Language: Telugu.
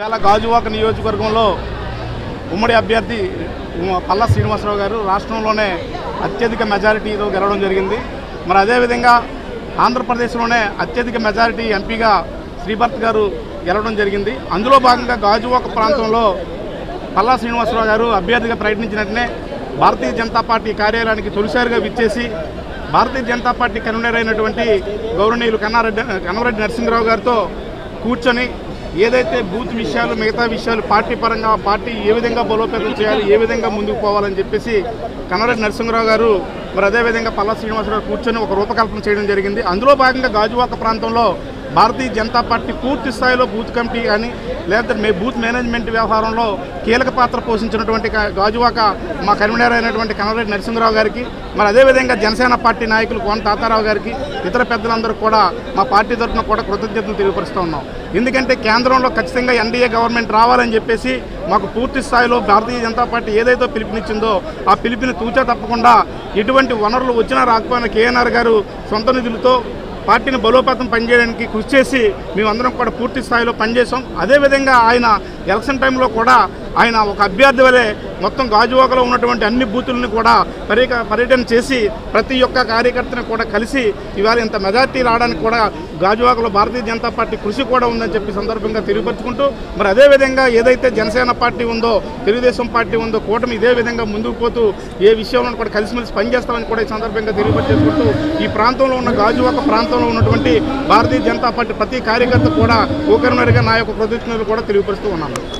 వేళ గాజువాక నియోజకవర్గంలో ఉమ్మడి అభ్యర్థి పల్ల పల్లా శ్రీనివాసరావు గారు రాష్ట్రంలోనే అత్యధిక మెజారిటీతో గెలవడం జరిగింది. మరి అదేవిధంగా ఆంధ్రప్రదేశ్లోనే అత్యధిక మెజారిటీ ఎంపీగా శ్రీభర్త్ గారు గెలవడం జరిగింది. అందులో భాగంగా గాజువాక ప్రాంతంలో పల్లా శ్రీనివాసరావు గారు అభ్యర్థిగా ప్రయత్నించినట్టునే భారతీయ జనతా పార్టీ కార్యాలయానికి తొలిసారిగా విచ్చేసి భారతీయ జనతా పార్టీ కన్వీనర్ అయినటువంటి గౌరవనీయులు కన్నారెడ్డి కన్నరెడ్డి నరసింహరావు గారితో కూర్చొని ఏదైతే బూత్ విషయాలు మిగతా విషయాలు పార్టీ పరంగా పార్టీ ఏ విధంగా బలోపేతం చేయాలి ఏ విధంగా ముందుకు పోవాలని చెప్పేసి కన్నడ నరసింహరావు గారు మరి అదేవిధంగా పల్లా శ్రీనివాసరావు కూర్చొని ఒక రూపకల్పన చేయడం జరిగింది. అందులో భాగంగా గాజువాక ప్రాంతంలో భారతీయ జనతా పార్టీ పూర్తి స్థాయిలో బూత్ కమిటీ కానీ లేదంటే మే బూత్ మేనేజ్మెంట్ వ్యవహారంలో కీలక పాత్ర పోషించినటువంటి గాజువాక మా కన్వీనర్ అయినటువంటి కన్నరెడ్డి నరసింహరావు గారికి మరి అదేవిధంగా జనసేన పార్టీ నాయకులు కోన తాతారావు గారికి ఇతర పెద్దలందరూ కూడా మా పార్టీ తరఫున కూడా కృతజ్ఞతలు తెలియపరుస్తూ ఉన్నాం. ఎందుకంటే కేంద్రంలో ఖచ్చితంగా ఎన్డీఏ గవర్నమెంట్ రావాలని చెప్పేసి మాకు పూర్తి స్థాయిలో భారతీయ జనతా పార్టీ ఏదైతే పిలుపునిచ్చిందో ఆ పిలుపుని తూచా తప్పకుండా ఎటువంటి వనరులు వచ్చినా రాకపోయినా కేఎన్ఆర్ గారు సొంత నిధులతో పార్టీని బలోపేతం పనిచేయడానికి కృషి చేసి మేమందరం కూడా పూర్తి స్థాయిలో పనిచేసాం అదేవిధంగా ఆయన ఎలక్షన్ టైంలో కూడా ఆయన ఒక అభ్యర్థి వలె మొత్తం గాజువాకలో ఉన్నటువంటి అన్ని బూతులను కూడా పర్యక పర్యటన చేసి ప్రతి ఒక్క కార్యకర్తని కూడా కలిసి ఇవాళ ఇంత మెజార్టీ రావడానికి కూడా గాజువాకలో భారతీయ జనతా పార్టీ కృషి కూడా ఉందని చెప్పి సందర్భంగా తెలియపరుచుకుంటూ మరి అదేవిధంగా ఏదైతే జనసేన పార్టీ ఉందో తెలుగుదేశం పార్టీ ఉందో కూటమి ఇదే విధంగా ముందుకు పోతూ ఏ విషయంలో కూడా కలిసిమెలిసి పనిచేస్తామని కూడా ఈ సందర్భంగా తెలియపరిచేసుకుంటూ ఈ ప్రాంతంలో ఉన్న గాజువాక ప్రాంతంలో ఉన్నటువంటి భారతీయ జనతా పార్టీ ప్రతి కార్యకర్త కూడా ఊకరమరిగా నా యొక్క కృతజ్ఞతలు కూడా తెలియపరుస్తూ ఉన్నాను